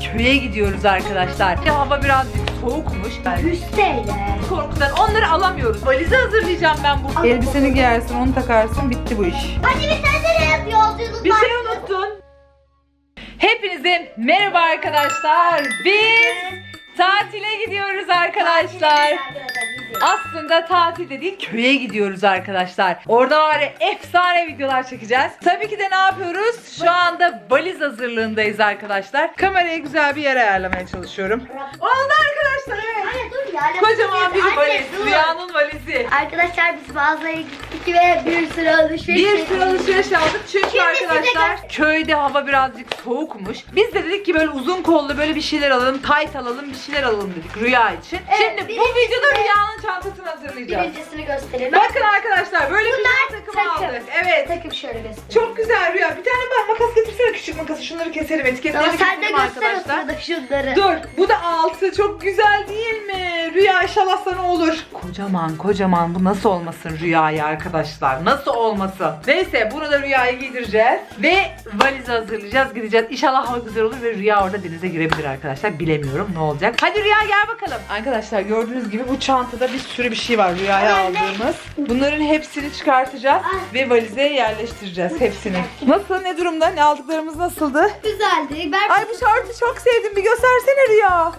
köye gidiyoruz arkadaşlar. Hava birazcık soğukmuş. Hüseyin. Korkudan onları alamıyoruz. Valizi hazırlayacağım ben bu. Elbiseni giyersin, onu takarsın, bitti bu iş. Hadi bir sen nereye yolculuk Bir şey unuttun. Hepinize merhaba arkadaşlar. Biz tatile gidiyoruz arkadaşlar. Aslında tatilde değil köye gidiyoruz arkadaşlar. Orada var ya efsane videolar çekeceğiz. Tabii ki de ne yapıyoruz? Şu anda valiz hazırlığındayız arkadaşlar. Kameraya güzel bir yer ayarlamaya çalışıyorum. Oldu arkadaşlar evet. Anne dur ya. lafı Kocaman bir. Anne, valiz. dur. Rüyanın valizi. Arkadaşlar biz mağazaya gittik ve bir sürü alışveriş Bir sürü alışveriş aldık çünkü arkadaşlar köyde hava birazcık soğukmuş. Biz de dedik ki böyle uzun kollu böyle bir şeyler alalım, tayt alalım, bir şeyler alalım dedik rüya için. Evet, Şimdi bu videoda de- rüyanın çantasını hazırlayacağız. Birincisini gösterelim. Bakın arkadaşlar böyle bir Bunlar takım takım. aldık. Evet. Takım şöyle göstereyim. Çok güzel rüya. Bir tane bak makas getirsene küçük makası. Şunları keselim. Etiketlerini Ama sen de göster arkadaşlar. şunları. Dur. Bu da altı. Çok güzel değil mi? Rüya inşallah sana olur. Kocaman kocaman. Bu nasıl olmasın rüyayı arkadaşlar? Nasıl olmasın? Neyse bunu da rüyaya giydireceğiz. Ve valizi hazırlayacağız. Gideceğiz. İnşallah hava güzel olur ve rüya orada denize girebilir arkadaşlar. Bilemiyorum ne olacak. Hadi rüya gel bakalım. Arkadaşlar gördüğünüz gibi bu çantada bir sürü bir şey var rüyaya aldığımız. Bunların hepsini çıkartacağız ve valize yerleştireceğiz hepsini. Nasıl? Ne durumda? Ne aldıklarımız nasıldı? Güzeldi. Ben Ay bu şortu çok sevdim. Bir göstersene Rüya.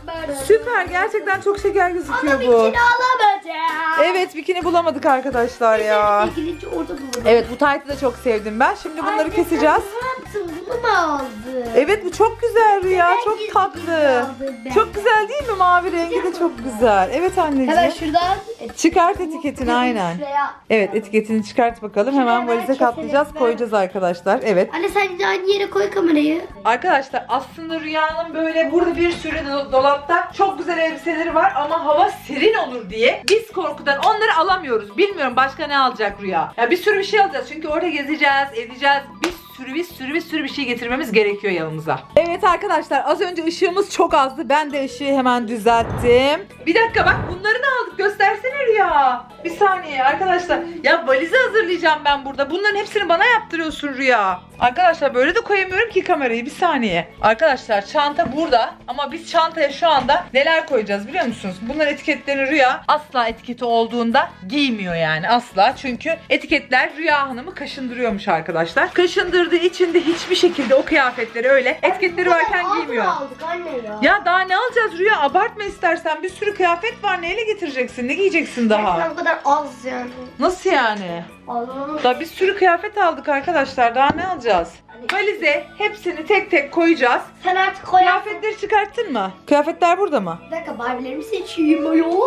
Süper. Gerçekten çok şeker Ama gözüküyor bu. kilo alamayacağım. Evet bikini bulamadık arkadaşlar ya. İlgilince orada buldum. Evet bu taytı da çok sevdim ben. Şimdi bunları Anne, keseceğiz. sen ne yaptın? Bunu mu aldın? Evet bu çok güzel Rüya. Ben Çok tatlı. Çok güzel değil mi? Mavi rengi de çok güzel. Evet Hemen anneciğim. Şuradan. Çıkart etiketini aynen. Şuraya. Evet etiketini çıkart bakalım. Hemen valize keselim. katlayacağız. Koyacağız arkadaşlar. Evet. Anne sen de aynı yere koy kamerayı. Arkadaşlar aslında Rüya'nın böyle burada bir sürü do- dolapta çok güzel elbiseleri var ama hava serin olur diye biz korkudan onları alamıyoruz. Bilmiyorum başka ne alacak Rüya. Ya bir sürü bir şey alacağız çünkü orada gezeceğiz, edeceğiz. Bir sürü bir sürü bir sürü bir şey getirmemiz gerekiyor yanımıza. Evet arkadaşlar az önce ışığımız çok azdı. Ben de ışığı hemen düzelttim. Bir dakika bak bunları da aldık. Göstersene Rüya. Bir saniye arkadaşlar. Ya valizi hazırlayacağım ben burada. Bunların hepsini bana yaptırıyorsun Rüya. Arkadaşlar böyle de koyamıyorum ki kamerayı. Bir saniye. Arkadaşlar çanta burada ama biz çantaya şu anda neler koyacağız biliyor musunuz? Bunların etiketlerini Rüya asla etiketi olduğunda giymiyor yani asla. Çünkü etiketler Rüya Hanım'ı kaşındırıyormuş arkadaşlar. Kaşındırdığı için de hiçbir şekilde o kıyafetleri öyle etiketleri varken giymiyor. aldık anne ya. Ya daha ne alacağız Rüya? Abartma istersen. Bir sürü kıyafet var. Neyle getireceksin? Ne giyeceksin daha? Gerçekten bu kadar az yani. Nasıl yani? Allah'ım. Daha bir sürü kıyafet aldık arkadaşlar. Daha ne alacağız? Valize hepsini tek tek koyacağız. Sen artık koy. Kıyafetleri çıkarttın mı? Kıyafetler burada mı? Bir dakika Barbie'lerimi seçeyim ayol.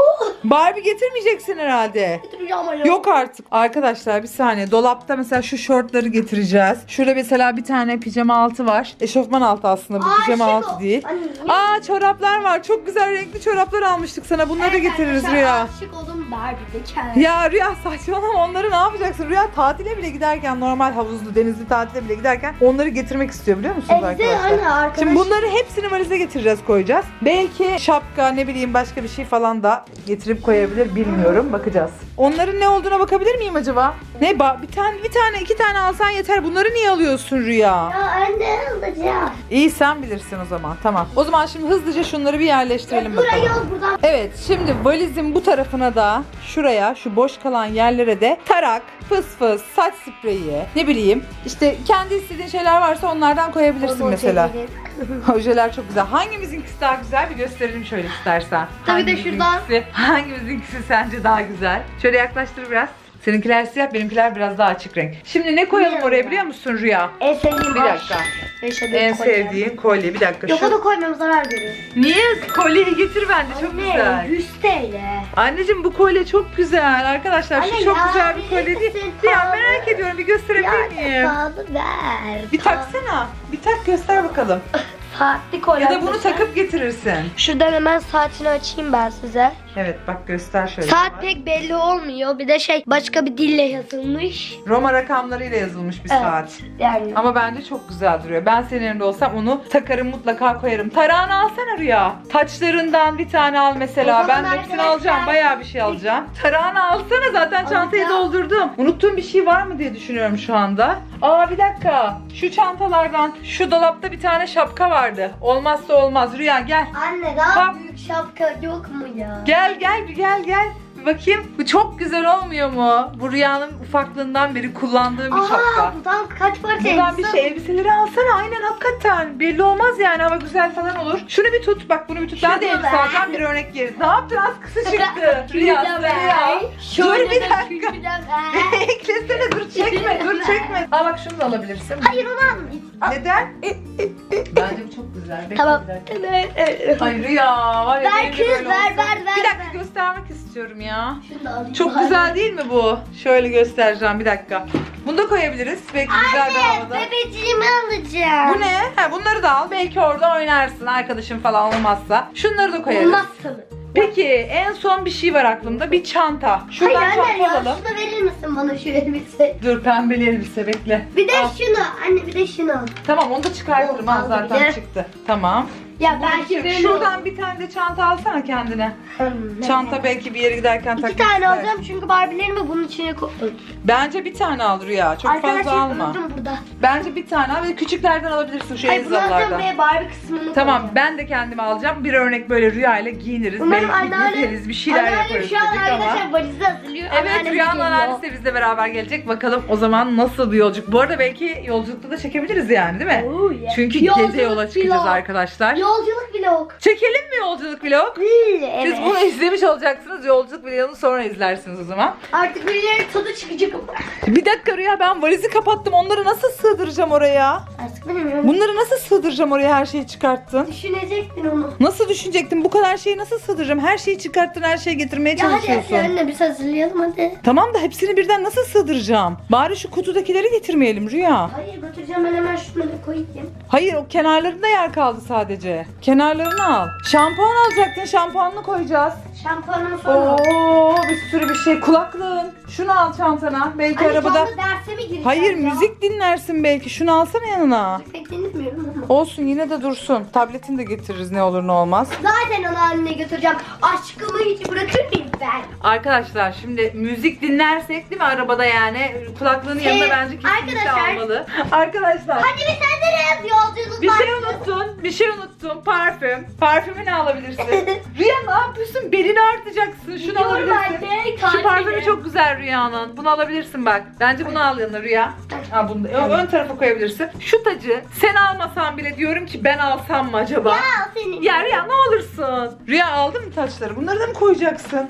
Barbie getirmeyeceksin herhalde. Getireceğim ayol. Yok artık. Arkadaşlar bir saniye. Dolapta mesela şu şortları getireceğiz. Şurada mesela bir tane pijama altı var. Eşofman altı aslında bu Aa, pijama şık altı o. değil. Anne, niye- Aa çoraplar var. Çok güzel renkli çoraplar almıştık sana. Bunları da Evet getiririz arkadaşlar, Rüya. Aşık oldum Barbie'de kendim. Ya Rüya saçmalama onları ne yapacaksın? Rüya tatile bile giderken normal havuzlu denizli tatile bile giderken onları getirmek istiyor biliyor musunuz Evde arkadaşlar? anne arkadaş. Şimdi bunları hepsini valize getireceğiz koyacağız. Belki şapka ne bileyim başka bir şey falan da getirip koyabilir bilmiyorum bakacağız. Onların ne olduğuna bakabilir miyim acaba? Ne ba- bir tane bir tane iki tane alsan yeter. Bunları niye alıyorsun Rüya? Ya anne alacağım. İyi sen bilirsin o zaman. Tamam. O zaman şimdi hızlıca şunları bir yerleştirelim Buraya bakalım. yol buradan. Evet şimdi valizin bu tarafına da şuraya şu boş kalan yerlere de tarak, fıs fıs, saç spreyi ne bileyim işte kendi istediğin şeyler varsa onlardan koyabilirsin mesela. Ojeler çok güzel. Hangimizinkisi daha güzel bir gösterelim şöyle istersen. Tabii de Hangimizinkisi- Hangimizinkisi sence daha güzel? Şöyle yaklaştır biraz. Seninkiler siyah, benimkiler biraz daha açık renk. Şimdi ne koyalım Biliyorum oraya ya. biliyor musun Rüya? En sevdiğim Bir dakika. Yaşadığım En kolye. sevdiğin kolye. Bir dakika. Yok Şu... o da koymam zarar görüyor. Niye? Kolyeyi getir bence çok güzel. 100 TL. Anneciğim bu kolye çok güzel. Arkadaşlar şu Anne çok ya, güzel bir kolye değil. misin? Bir an Pahalı. merak ediyorum bir gösterebilir miyim? pahalı ver. Bir taksana. Bir tak göster bakalım. Saatli kolye. Ya da bunu takıp getirirsin. Şuradan hemen saatini açayım ben size. Evet bak göster şöyle. Saat pek belli olmuyor. Bir de şey başka bir dille yazılmış. Roma rakamlarıyla yazılmış bir Evet. saat. Yani. Ama bence çok güzel duruyor. Ben senin yerinde olsam onu takarım mutlaka koyarım. Tarağını alsana Rüya. Taçlarından bir tane al mesela. O Ben zaman hepsini arkadaşlar- alacağım. Bayağı bir şey alacağım. Tarağını alsana zaten çantayı Alacağım. doldurdum. Unuttuğum bir şey var mı diye düşünüyorum şu anda. Aa bir dakika. Şu çantalardan şu dolapta bir tane şapka vardı. Olmazsa olmaz. Rüya gel. Anne daha Bak. büyük şapka yok mu ya? Gel gel bir gel gel. Bir bakayım. Bu çok güzel olmuyor mu? Bu Rüya'nın ufaklığından beri kullandığı bir şapka. Aa buradan kaç parça Buradan bir elbise şey elbiseleri alsana aynen hakikaten. Belli olmaz yani hava güzel falan olur. Şunu bir tut bak bunu bir tut. Ben de Şunu elbise ver. alacağım bir örnek yeriz. Ne yaptın az kısa çıktı. Rüya Şunu da Rüya. ver. Dur bir dakika. şunu da ver. Eklesene dur çekme dur çekme. Aa bak şunu da alabilirsin. Hayır onu almayayım. Neden? Bence bu çok güzel. Bekle Tamam. bir dakika. Ay Rüya var ya Ver benim de kız, böyle ver, ver, ver, Bir dakika ver. göstermek istiyorum ya. Şunu da alayım. Çok güzel değil mi bu? Şöyle göstereceğim bir dakika. Bunu da koyabiliriz. Belki güzel bir Anne havada. bebeciğimi alacağım. Bu ne? Ha, bunları da al. Belki orada oynarsın arkadaşın falan olmazsa. Şunları da koyarız. Olmaz tabii. Peki en son bir şey var aklımda. Bir çanta. Şuradan Hayır anne çanta ya alalım. şunu verir misin bana şu elbise? Dur pembeli elbise bekle. Bir de Al. şunu anne bir de şunu. Tamam onu da çıkartırım Olmaz zaten bile. çıktı. Tamam. Ya ben Peki, şimdi Şuradan bir tane de çanta alsana kendine. Çanta belki bir yere giderken İki takmak tane istersin. alacağım çünkü Barbie'lerimi bunun içine koydum. Bence bir tane al Rüya. Çok fazla Arkadaşlar alma. unuttum burada. Bence bir tane al ve küçüklerden alabilirsin şu Hayır bunu alacağım eczalardan. ve Barbie kısmını Tamam koyacağım. ben de kendime alacağım. Bir örnek böyle Rüya ile giyiniriz. Umarım belki anneannem- bir şeyler Anneannem yaparız şu an dedik ama. arkadaşlar valizi hazırlıyor. Evet Anneannem Rüya'nın geliyor. anneannesi de bizle beraber gelecek. Bakalım o zaman nasıl bir yolculuk. Bu arada belki yolculukta da çekebiliriz yani değil mi? Oh yeah. Çünkü Yolculuk gece yola çıkacağız vlog. arkadaşlar. Yolculuk vlog. Çekelim mi yolculuk vlog? Evet. Siz bunu izlemiş olacaksınız. Yolculuk vlogunu sonra izlersiniz o zaman. Artık birileri tadı çıkacak. Bir dakika Rüya ben valizi kapattım. Onları nasıl sığdıracağım oraya? Artık bilmiyorum. Bunları nasıl sığdıracağım oraya her şeyi çıkarttın? Düşünecektin onu. Nasıl düşünecektim? Bu kadar şeyi nasıl sığdıracağım? Her şeyi çıkarttın, her şeyi getirmeye Ya hadi çalışıyorsun. hadi anne biz hazırlayalım hadi. Tamam da hepsini birden nasıl sığdıracağım? Bari şu kutudakileri getirmeyelim Rüya. Hayır götüreceğim ben hemen şunları koyayım. Hayır o kenarlarında yer kaldı sadece. Kenarlarını al. Şampuan alacaktın şampuanını koyacağız. Şampuanımı sonra. Oo bir sürü bir şey. Kulaklığın. Şunu al çantana. Belki Anne arabada. canlı derse mi gireceğim Hayır ya? müzik dinlersin belki. Şunu alsana yanına. Pek dinlemiyorum ama. Olsun yine de dursun. Tabletini de getiririz ne olur ne olmaz. Zaten onu anne götüreceğim. Aşkımı hiç bırakır mıyım ben? Arkadaşlar şimdi müzik dinlersek değil mi arabada yani kulaklığın Şey, yanında bence kesinlikle arkadaşlar- almalı. Arkadaşlar Hadi biz hazırız yolculuk bir şey unuttun, bir şey unuttun. Parfüm. Parfümü ne alabilirsin? Rüya ne yapıyorsun? Belini artacaksın. Şunu Gidiyorum alabilirsin. anne, Şu tatile. parfümü çok güzel Rüya'nın. Bunu alabilirsin bak. Bence bunu al yanına Rüya. Ha bunu da ön, ön tarafa koyabilirsin. Şu tacı sen almasan bile diyorum ki ben alsam mı acaba? Ya senin. Ya Rüya ne olursun. Rüya aldın mı taçları? Bunları da mı koyacaksın?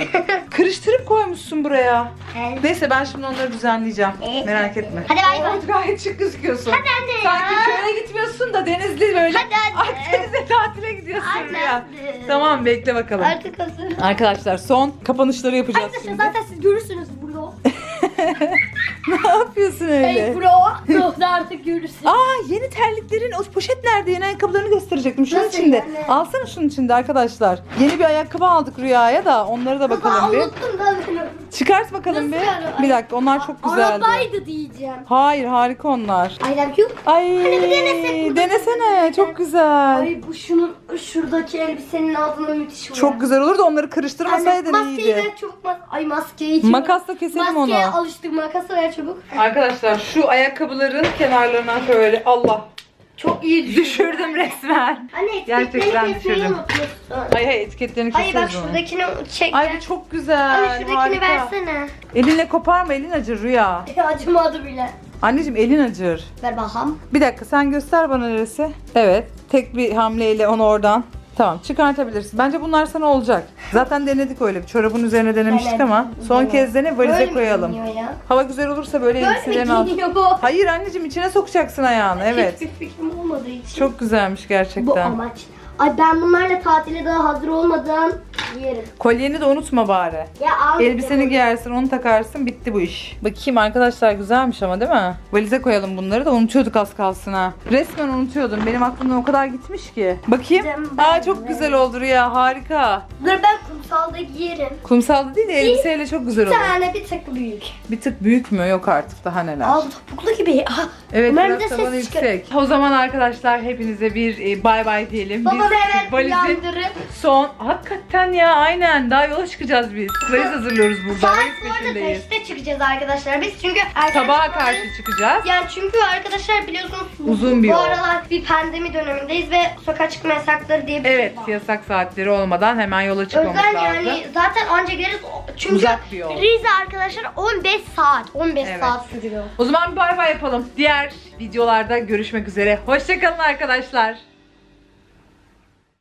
Kırıştırıp koymuşsun buraya. Evet. Neyse ben şimdi onları düzenleyeceğim. Evet. Merak etme. Hadi bay bay. Oo, Gayet şık gözüküyorsun. Hadi anne ya. Sanki köye gitmiyorsun da Denizli böyle Hadi anne. Akdeniz'e tatile gidiyorsun Anne. Rüya. Tamam bekle bakalım. Artık hazır. Arkadaşlar son kapanışları yapacağız Arkadaşlar şimdi. zaten siz görürsünüz burada. ne yapıyorsun öyle? Hey bro. Burada artık görürsünüz. Aa yeni terliklerin o poşet nerede? Yeni ayakkabılarını gösterecektim. Şunun Nasıl içinde. yani? Alsana şunun içinde arkadaşlar. Yeni bir ayakkabı aldık Rüya'ya da onları da bakalım bir. unuttum da. Çıkart bakalım Nasıl bir. yani? Bir dakika onlar çok güzeldi. Arabaydı diyeceğim. Hayır harika onlar. I love you. Ay Hani bir denesek burada. denesene çok güzel. Ay bu şunun şuradaki elbisenin altında müthiş oluyor. Çok güzel olur da onları kırıştırmasaydın Maskeyi iyiydi. ver çabuk mas Ay maskeyi çabuk. Makasla keselim onu. Maskeye alıştık makası ver çabuk. Arkadaşlar şu ayakkabıların kenarlarına şöyle Allah Çok iyi düşürdüm resmen. Anne Gerçekten etiketlerini kesmeyi düşürdüm. unutmuşsun. Ay hay etiketlerini Hayır bak onu. şuradakini çek. Ay bu çok güzel. Anne şuradakini harika. versene. Elinle koparma elin acır Rüya. Acımadı bile. Anneciğim elin acır. Ver bakalım. Bir dakika sen göster bana neresi. Evet tek bir hamleyle onu oradan. Tamam çıkartabilirsin. Bence bunlar sana olacak. Zaten denedik öyle bir çorabın üzerine denemiştik ama son kez dene valize Böyle mi koyalım. giyiniyor ya? Hava güzel olursa böyle Böyle mi giyiniyor bu? Hayır anneciğim içine sokacaksın ayağını evet. Hiçbir fikrim olmadığı için. Çok güzelmiş bu gerçekten. amaç. Ay ben bunlarla tatile daha hazır olmadan giyerim. Kolyeni de unutma bari. Ya al. Elbiseni giyersin onu takarsın bitti bu iş. Bakayım arkadaşlar güzelmiş ama değil mi? Valize koyalım bunları da unutuyorduk az kalsın ha. Resmen unutuyordum. Benim aklımdan o kadar gitmiş ki. Bakayım. Ben Aa çok de. güzel oldu Rüya harika. Dur ben kumsalda giyerim. Kumsalda değil de elbiseyle çok güzel Bir olur. tane bir tık büyük. Bir tık büyük mü? Yok artık daha neler. Al topuklu gibi. Aha, Evet Umarım biraz da ses çıkar. yüksek. O zaman arkadaşlar hepinize bir e, bay bay diyelim. Valizin uyandırıp. son hakikaten ya aynen daha yola çıkacağız biz. Valiz hazırlıyoruz burada. Saat Valiz bu arada peşindeyiz. kaçta çıkacağız arkadaşlar biz çünkü erken Sabaha çıkmalıyız. karşı çıkacağız. Yani çünkü arkadaşlar biliyorsunuz bu- Uzun bir bu yol. aralar bir pandemi dönemindeyiz ve sokağa çıkma yasakları diye bir Evet şey var. yasak saatleri olmadan hemen yola O çıkmamız yüzden lazım. yani zaten anca geliriz çünkü Uzak bir yol. Rize arkadaşlar 15 saat 15 Evet. saat sürüyor. O zaman bir bay bay yapalım. Diğer videolarda görüşmek üzere. Hoşçakalın arkadaşlar.